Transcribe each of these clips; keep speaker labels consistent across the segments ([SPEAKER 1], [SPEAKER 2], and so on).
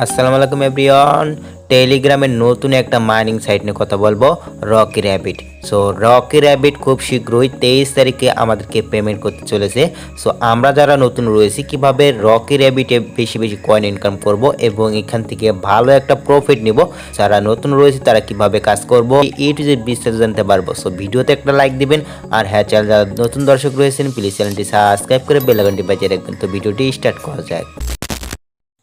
[SPEAKER 1] আসসালামু আলাইকুম এভরিওয়ান। টেলিগ্রামের নতুন একটা মাইনিং সাইট নিয়ে কথা বলব Rocky Rabbit so Rocky Rabbit খুব শীঘ্রই তেইশ তারিখে আমাদেরকে পেমেন্ট করতে চলেছে। সো আমরা যারা নতুন রয়েছি, কীভাবে রকি র্যাবিটে বেশি বেশি কয়েন ইনকাম করব এবং এখান থেকে ভালো একটা প্রফিট নিব, যারা নতুন রয়েছে তারা কীভাবে কাজ করব এই টু জেড বিস্তারিত জানতে পারব। সো ভিডিওতে একটা লাইক দিবেন, আর হ্যাঁ চ্যানেল যারা নতুন দর্শক রয়েছেন প্লিজ চ্যানেলটি সাবস্ক্রাইব করে বেলাগানটি বাজিয়ে রাখবেন। তো, ভিডিওটি স্টার্ট করা যায়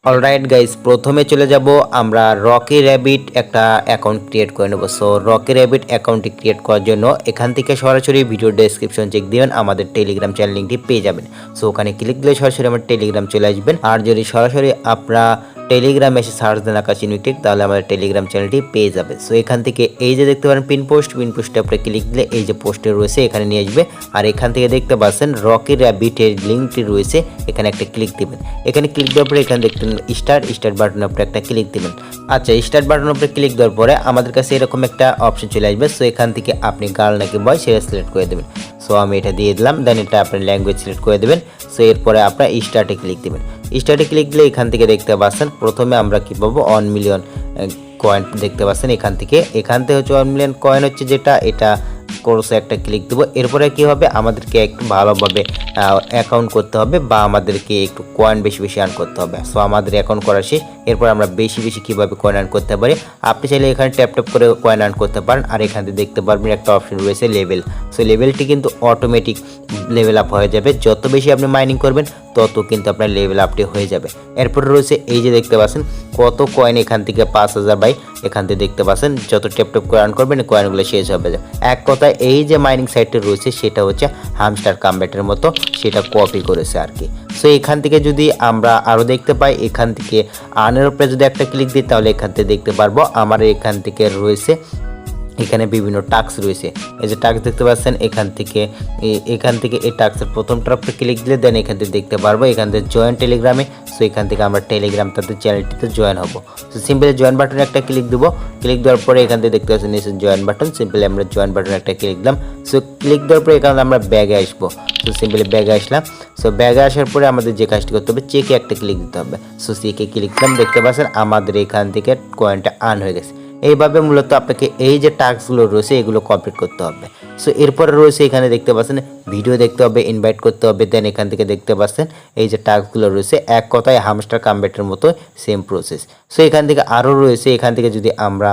[SPEAKER 1] অলরাইট গাইজ প্রথমে চলে যাব আমরা রকি র্যাবিট একটা অ্যাকাউন্ট ক্রিয়েট করে নেব। সো রকি র্যাবিট অ্যাকাউন্টটি ক্রিয়েট করার জন্য এখান থেকে সরাসরি ভিডিও ডেসক্রিপশন চেক দিবেন, আমাদের টেলিগ্রাম চ্যানেল লিঙ্কটি পেয়ে যাবেন। সো ওখানে ক্লিক দিলে সরাসরি আমার টেলিগ্রাম চলে আসবেন। আর যদি সরাসরি আপনারা টেলিগ্রামে এসে সার্চ দেন আকাশ ইউনিটেক তাহলে আমাদের টেলিগ্রাম চ্যানেলটি পেয়ে যাবে। সো এখান থেকে এই যে দেখতে পারেন পিন পোস্ট পিন পোস্টে আপনি ক্লিক দিলে এই যে পোস্টে রয়েছে, এখানে নিয়ে আসবে। আর এখান থেকে দেখতে পাচ্ছেন রকি র্যাবিটের লিঙ্কটি রয়েছে, এখানে একটা ক্লিক দিবেন। এখানে ক্লিক দেওয়ার পরে এখানে দেখতেন স্টার্ট স্টার্ট বাটনের উপরে একটা ক্লিক দিবেন। আচ্ছা স্টার্ট বাটনের উপরে ক্লিক দেওয়ার পরে আমাদের কাছে এরকম একটা অপশন চলে আসবে। সো এখান থেকে আপনি গার্ল নাকি বয় সেটা সিলেক্ট করে দেবেন। সো আমি এটা দিয়ে দিলাম। দেন এটা আপনি ল্যাঙ্গুয়েজ সিলেক্ট করে দেবেন। সো এরপরে আপনার স্টার্টে ক্লিক দেবেন। স্টার্টে ক্লিক দিলে এখান থেকে দেখতে পাচ্ছেন, প্রথমে আমরা কী পাবো? ওয়ান মিলিয়ন কয়েন দেখতে পাচ্ছেন এখান থেকে। এখান থেকে হচ্ছে ওয়ান মিলিয়ন কয়েন হচ্ছে যেটা, এটা কোর্সে একটা ক্লিক দেবো। এরপরে কি হবে? আমাদেরকে একটু ভালোভাবে অ্যাকাউন্ট করতে হবে বা আমাদেরকে একটু কয়েন বেশি বেশি আর্ন করতে হবে। সো আমাদের অ্যাকাউন্ট করা শেষ। এরপর আমরা বেশি বেশি কীভাবে কয়েন আর্ন করতে পারি? আপনি চাইলে এখানে ট্যাপ ট্যাপ করে কয়েন আর্ন করতে পারেন। আর এখান থেকে দেখতে পারবেন একটা অপশন রয়েছে লেভেল সো লেভেলটি কিন্তু অটোমেটিক লেভেল আপ হয়ে যাবে। যত বেশি আপনি মাইনিং করবেন তত কিন্তু আপনার লেভেল আপটি হয়ে যাবে। এরপরে রয়েছে এই যে দেখতে পাচ্ছেন, কত কয়েন এখান থেকে পাঁচ হাজার বাই এখান থেকে দেখতে পাচ্ছেন, যত টেপ টেপ করে আর্ন করবেন কয়েনগুলো শেষ হবে। এক কথায় এই যে মাইনিং সাইটটা রয়েছে, সেটা হচ্ছে হামস্টার কামব্যাটের মতো, সেটা কপি করেছে আর কি। সো এখান থেকে যদি আমরা আরও দেখতে পাই, এখান থেকে আর্নের উপরে যদি একটা ক্লিক দিই, তাহলে এখান থেকে দেখতে পারব, আমার এখান থেকে রয়েছে এখানে বিভিন্ন টাস্ক রয়েছে। এই যে টাস্ক দেখতে পাচ্ছেন, এখান থেকে এখান থেকে এই টাস্কের প্রথম টপে ক্লিক দিলে দেন এখান থেকে দেখতে পারব, এখান থেকে জয়েন টেলিগ্রামে সো এখান থেকে আমরা টেলিগ্রাম তাদের চ্যানেলটিতে জয়েন হব। সো সিম্পলি জয়েন বাটনে একটা ক্লিক দেবো। ক্লিক দেওয়ার পরে এখান থেকে দেখতে পাচ্ছেন, নিচে জয়েন বাটন সিম্পলি আমরা জয়েন বাটনে একটা ক্লিক দিলাম। সো ক্লিক দেওয়ার পরে এখানে আমরা ব্যাগে আসব। সো সিম্পলি ব্যাগে আসলাম। সো ব্যাগে আসার পরে আমাদের যে কাজটি করতে হবে চেকে একটা ক্লিক দিতে হবে। সো চেকে ক্লিক দিলাম, দেখতে পাচ্ছেন, আমাদের এখান থেকে কয়েনটা আর্ন হয়ে গেছে। এইভাবে মূলত আপনাকে এই যে টাস্কগুলো রয়েছে, এগুলো কমপ্লিট করতে হবে। সো এরপরে রয়েছে এখানে দেখতে পাচ্ছেন ভিডিও দেখতে হবে ইনভাইট করতে হবে দেন এখান থেকে দেখতে পাচ্ছেন, এই যে টাস্কগুলো রয়েছে, এক কথায় হামস্টার কামবেটের মতো সেম প্রসেস সো এখান থেকে আরও রয়েছে, এখান থেকে যদি আমরা,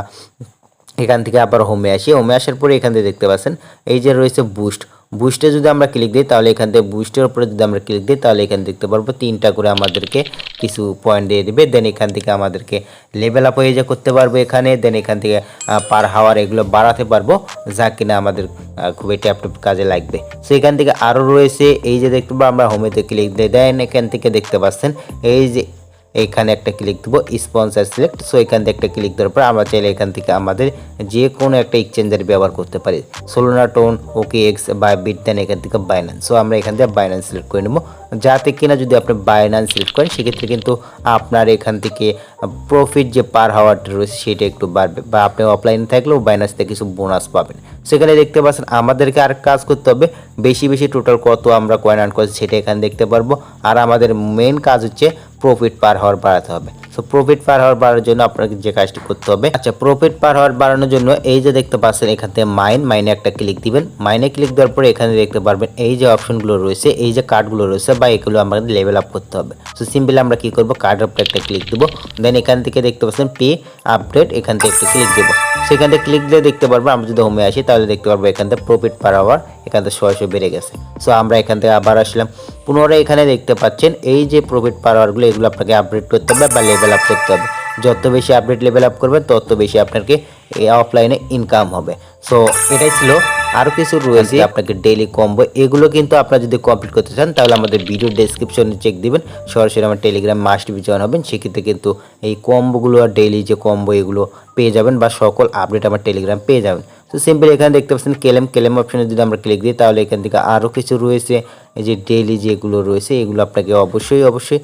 [SPEAKER 1] এখান থেকে আবার হোমে আসি হোমে আসার পরে এখান থেকে দেখতে পাচ্ছেন, এই যে রয়েছে বুস্ট বুস্টে যদি আমরা ক্লিক দিই, তাহলে এখান থেকে বুস্টের উপরে যদি আমরা ক্লিক দিই, তাহলে এখানে দেখতে পারব তিনটা করে আমাদেরকে কিছু পয়েন্ট দিয়ে দেবে। দেন এখান থেকে আমাদেরকে লেভেল আপ হয়ে যা করতে পারব এখানে। দেন এখান থেকে পার হাওয়ার এগুলো বাড়াতে পারব, যা কিনা আমাদের খুবই ট্যাপ ট্যাপ কাজে লাগবে। সো এখান থেকে আরও রয়েছে, এই যে দেখতে পাবো আমরা হোমেতে ক্লিক দিয়ে দেন এখান থেকে দেখতে পাচ্ছেন, এই যে এইখানে একটা ক্লিক দেবো স্পন্সার সিলেক্ট সো এখান থেকে একটা ক্লিক দেওয়ার পর আমরা চাইলে এখান থেকে আমাদের যে কোনো একটা এক্সচেঞ্জের ব্যবহার করতে পারি। সোলোনা টোন ওকে এক্স বা বিটদেন এখান থেকে বাইন্যান্স সো আমরা এখান থেকে বাইন্যান্স সিলেক্ট করে নেব। যাতে কিনা যদি আপনি বাইন্যান্স সিলেক্ট করেন, সেক্ষেত্রে কিন্তু আপনার এখান থেকে প্রফিট যে পার হাওয়ারটা রয়েছে, সেটা একটু বাড়বে বা আপনি অফলাইনে থাকলেও বাইন্যান্স থেকে কিছু বোনাস পাবেন। সেখানে দেখতে পাচ্ছেন, আমাদেরকে আর কাজ করতে হবে, বেশি বেশি টোটাল কত আমরা কয়েন আর্ন করছি, সেটা এখানে দেখতে পারব। আর আমাদের মেন কাজ হচ্ছে প্রফিট পার হওয়ার বাড়াতে হবে। সো প্রফিট পার হাওয়ার বাড়ানোর জন্য আপনাকে যে কাজটি করতে হবে। আচ্ছা প্রফিট পার হাওয়ার বাড়ানোর জন্য এই যে দেখতে পাচ্ছেন এখান থেকে মাইন মাইনে একটা ক্লিক দিবেন। মাইনে ক্লিক দেওয়ার পরে এখানে দেখতে পারবেন এই যে অপশনগুলো রয়েছে, এই যে কার্ডগুলো রয়েছে বা এগুলো আমাদের লেভেল আপ করতে হবে। সো সিম্পলি আমরা কি করব? কার্ডের উপরে একটা ক্লিক দেবো। দেন এখান থেকে দেখতে পাচ্ছেন পে আপডেট এখান থেকে একটা ক্লিক দেবো। সেখান থেকে ক্লিক দিয়ে দেখতে পারব আমরা যদি হোমে আসি, তাহলে দেখতে পারব এখান থেকে প্রফিট পার হাওয়ার এখান থেকে ছয়শো বেড়ে গেছে। সো আমরা এখান থেকে আবার আসলাম। পুনরায় এখানে দেখতে পাচ্ছেন এই যে প্রফিট পার হাওয়ারগুলো এগুলো আপনাকে আপডেট করতে হবে বা লেভেল আপ করতে হবে। যত বেশি আপডেট লেভেল আপ করবেন তত বেশি আপনাকে অফলাইনে ইনকাম হবে। সো এটাই ছিল আরও কিছু রয়েছে আপনাকে ডেইলি কম্বো এগুলো কিন্তু আপনারা যদি কমপ্লিট করতে চান তাহলে আমাদের ভিডিও ডেসক্রিপশনে চেক দিবেন। সরাসরি আমার টেলিগ্রাম মাস্ট বি জয়েন হবেন সেক্ষেত্রে কিন্তু এই কম্বোগুলো আর ডেইলি যে কম্বো এগুলো পেয়ে যাবেন বা সকল আপডেট আমার টেলিগ্রাম পেয়ে যাবেন। তো সিম্পলি এখানে দেখতে পাচ্ছেন কেলেম কেলেম অপশনে যদি আমরা ক্লিক দিই, তাহলে এখান থেকে আরও কিছু রয়েছে। এই যে ডেলি যেগুলো রয়েছে, এগুলো আপনাকে অবশ্যই অবশ্যই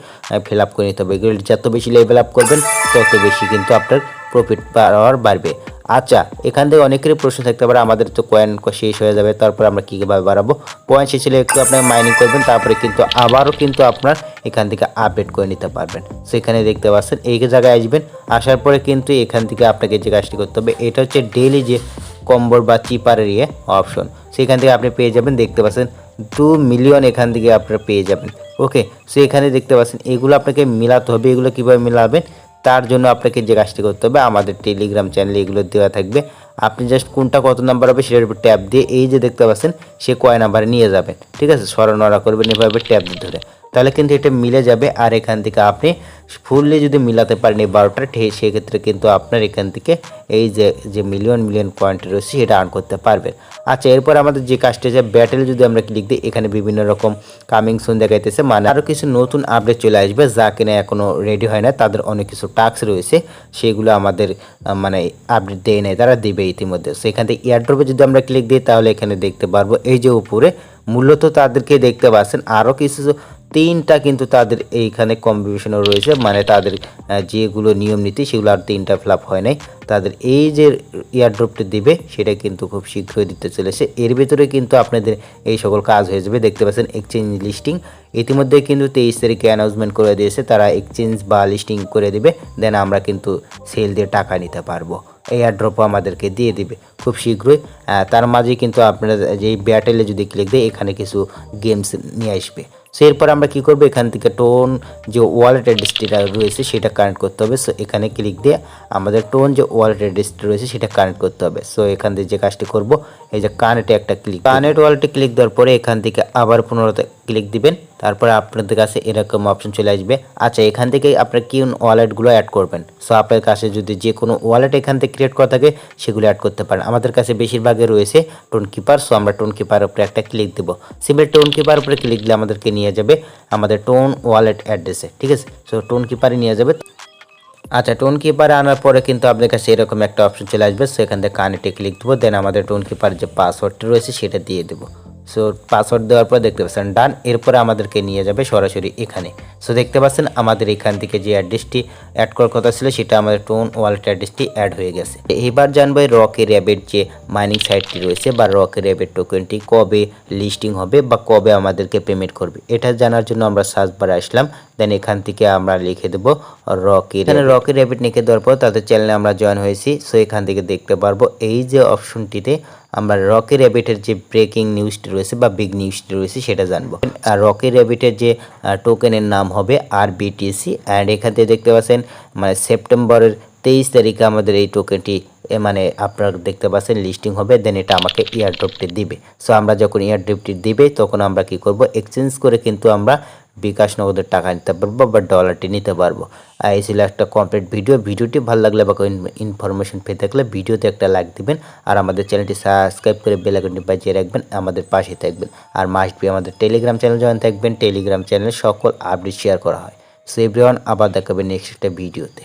[SPEAKER 1] ফিল আপ করে নিতে হবে। এগুলো যত বেশি লেভেল আপ করবেন, তত বেশি কিন্তু আপনার প্রফিট পাওয়ার বাড়বে। আচ্ছা এখান থেকে অনেকেরই প্রশ্ন থাকতে পারে, আমাদের তো কয়েন শেষ হয়ে যাবে, তারপর আমরা কীভাবে বাড়াবো? কয়েন শেষ হলে একটু আপনার মাইনিং করবেন, তারপরে কিন্তু আবারও কিন্তু আপনার এখান থেকে আপডেট করে নিতে পারবেন। সেখানে দেখতে পাচ্ছেন, এই জায়গায় আসবেন, আসার পরে কিন্তু এখান থেকে আপনাকে যে কাজটি করতে হবে, এটা হচ্ছে ডেইলি যে কম্বর বা চিপারের ইয়ে অপশন সেখান থেকে আপনি পেয়ে যাবেন, দেখতে পাচ্ছেন টু মিলিয়ন এখান থেকে আপনারা পেয়ে যাবেন। ওকে সো এখানে দেখতে পাচ্ছেন, এগুলো আপনাকে মিলাতে হবে, এগুলো কীভাবে মিলাবেন? তার জন্য আপনাকে যে কাজটি করতে হবে, আমাদের টেলিগ্রাম চ্যানেলে এগুলো দেওয়া থাকবে। আপনি জাস্ট কোনটা কত নাম্বার হবে সেটার উপর ট্যাপ দিয়ে এই যে দেখতে পাচ্ছেন, সে কয় নাম্বারে নিয়ে যাবেন ঠিক আছে? সরনরা করবেন এভাবে ট্যাপ ধরে। তাহলে কিন্তু এটা মিলে যাবে। আর এখান থেকে আপনি ফুললি যদি মিলাতে পারেন এই বারোটা সেক্ষেত্রে কিন্তু আপনার এখান থেকে এই যে যে মিলিয়ন মিলিয়ন পয়েন্ট রয়েছে, সেটা আর্ন করতে পারবেন। আচ্ছা এরপর আমাদের যে কাজটা আছে ব্যাটেল যদি আমরা ক্লিক দিই, এখানে বিভিন্ন রকম কামিং সুন দেখাইতেছে। মানে আরও কিছু নতুন আপডেট চলে আসবে, যা কিনা এখনও রেডি হয় না। তাদের অনেক কিছু টাস্ক রয়েছে, সেগুলো আমাদের মানে আপডেট দেয় নেয় তারা দিবে ইতিমধ্যে। সেখান থেকে এয়ারড্রপে যদি আমরা ক্লিক দিই, তাহলে এখানে দেখতে পারব, এই যে উপরে, মূলত তাদেরকে দেখতে পাচ্ছেন আরও কিছু তিনটা কিন্তু তাদের এইখানে কম্বিনেশনও রয়েছে। মানে তাদের যেগুলো নিয়ম নীতি, সেগুলো আর তিনটা ফ্লাপ হয় নাই। তাদের এই যে এয়ারড্রপটি দিবে, সেটা কিন্তু খুব শীঘ্রই দিতে চলেছে। এর ভিতরে কিন্তু আপনাদের এই সকল কাজ হয়ে যাবে। দেখতে পাচ্ছেন এক্সচেঞ্জ লিস্টিং ইতিমধ্যে কিন্তু তেইশ তারিখে অ্যানাউন্সমেন্ট করে দিয়েছে, তারা এক্সচেঞ্জ বা লিস্টিং করে দিবে। দেন আমরা কিন্তু সেল দিয়ে টাকা নিতে পারব। এই এয়ারড্রপও আমাদেরকে দিয়ে দিবে খুব শীঘ্রই। তার মাঝে কিন্তু আপনারা যেই ব্যাটেলে যদি ক্লিক দেয়, এখানে কিছু গেমস নিয়ে আসবে। সো এরপর আমরা কি করব? এখান থেকে টোন যে ওয়ালেট অ্যাড্রেসটিটা রয়েছে সেটা কানেক্ট করতে হবে। সো এখানে ক্লিক দিয়ে আমাদের টোন যে ওয়ালেট অ্যাড্রেসটি রয়েছে সেটা কানেক্ট করতে হবে। সো এখান থেকে যে কাজটি করব এই যে কানেক্টে একটা ক্লিক কানেক্ট ওয়ালেটে ক্লিক দেওয়ার পরে এখান থেকে আবার পুনরায় ক্লিক দিবেন, তারপরে আপনাদের কাছে এরকম অপশন চলে আসবে। আচ্ছা এখান থেকে আপনার কি ওয়ালেটগুলো অ্যাড করবেন? সো আপনার কাছে যদি যে কোনো ওয়ালেট এখান থেকে ক্রিয়েট করা থাকে, সেগুলো অ্যাড করতে পারেন। আমাদের কাছে বেশিরভাগে রয়েছে টোন কিপার সো আমরা টোন কিপার উপরে একটা ক্লিক দেবো। সিম্পল টোন কিপার উপরে ক্লিক দিলে আমাদেরকে নিয়ে যাবে আমাদের টোন ওয়ালেট অ্যাড্রেসে ঠিক আছে? সো টোন কিপারে নিয়ে যাবে। আচ্ছা টোন কিপারে আনার পরে কিন্তু আপনার কাছে এরকম একটা অপশন চলে আসবে। সো এখান থেকে কানেক্টে ক্লিক দেবো দেন আমাদের টোন কিপার যে পাসওয়ার্ডটা রয়েছে, সেটা দিয়ে দেবো। সো পাসওয়ার্ড দেওয়ার পর দেখতে পাচ্ছেন ডান এরপরে আমাদেরকে নিয়ে যাবে সরাসরি এখানে। সো দেখতে পাচ্ছেন আমাদের এখান থেকে যে অ্যাড্রেসটি অ্যাড করার কথা ছিল, সেটা আমাদের টোন ওয়ালেট অ্যাড্রেসটি অ্যাড হয়ে গেছে। এবার জানব রকে র্যাবের যে মাইনিং সাইটটি রয়েছে বা রকি র্যাবের টোকেনটি কবে লিস্টিং হবে বা কবে আমাদেরকে পেমেন্ট করবে। এটা জানার জন্য আমরা সার্চ বারে আসলাম। দেন এখান থেকে আমরা লিখে দেবো রকি এখানে রকি র্যাবিট লিখে দেওয়ার পর তাদের চ্যানেলে আমরা জয়েন হয়েছি। সো এখান থেকে দেখতে পারব এই যে অপশনটিতে আমরা রকি র্যাবিটের যে ব্রেকিং নিউজটি রয়েছে বা বিগ নিউজটি রয়েছে সেটা জানব। আর রকি র্যাবিটের যে টোকেনের নাম হবে আর বিটিসি অ্যান্ড এখান থেকে দেখতে পাচ্ছেন মানে সেপ্টেম্বরের তেইশ তারিখে আমাদের এই টোকেনটি মানে আপনারা দেখতে পাচ্ছেন লিস্টিং হবে। দেন এটা আমাকে ইয়ারড্রপটি দিবে। সো আমরা যখন ইয়ারড্রপটি দিবে, তখন আমরা কি করব? এক্সচেঞ্জ করে কিন্তু আমরা বিকাশ নগদের টাকা নিতে পারব বা ডলারটি নিতে পারব। আর এই ছিল একটা কমপ্লিট ভিডিও ভিডিওটি ভালো লাগলে বা ইনফরমেশন পেয়ে থাকলে ভিডিওতে একটা লাইক দিবেন আর আমাদের চ্যানেলটি সাবস্ক্রাইব করে বেল বাজিয়ে রাখবেন, আমাদের পাশে থাকবেন। আর মাস্ট বি আমাদের টেলিগ্রাম চ্যানেল জয়েন থাকবেন। টেলিগ্রাম চ্যানেলে সকল আপডেট শেয়ার করা হয়। সো এভরিওয়ান আবার দেখাবেন নেক্সট একটা ভিডিওতে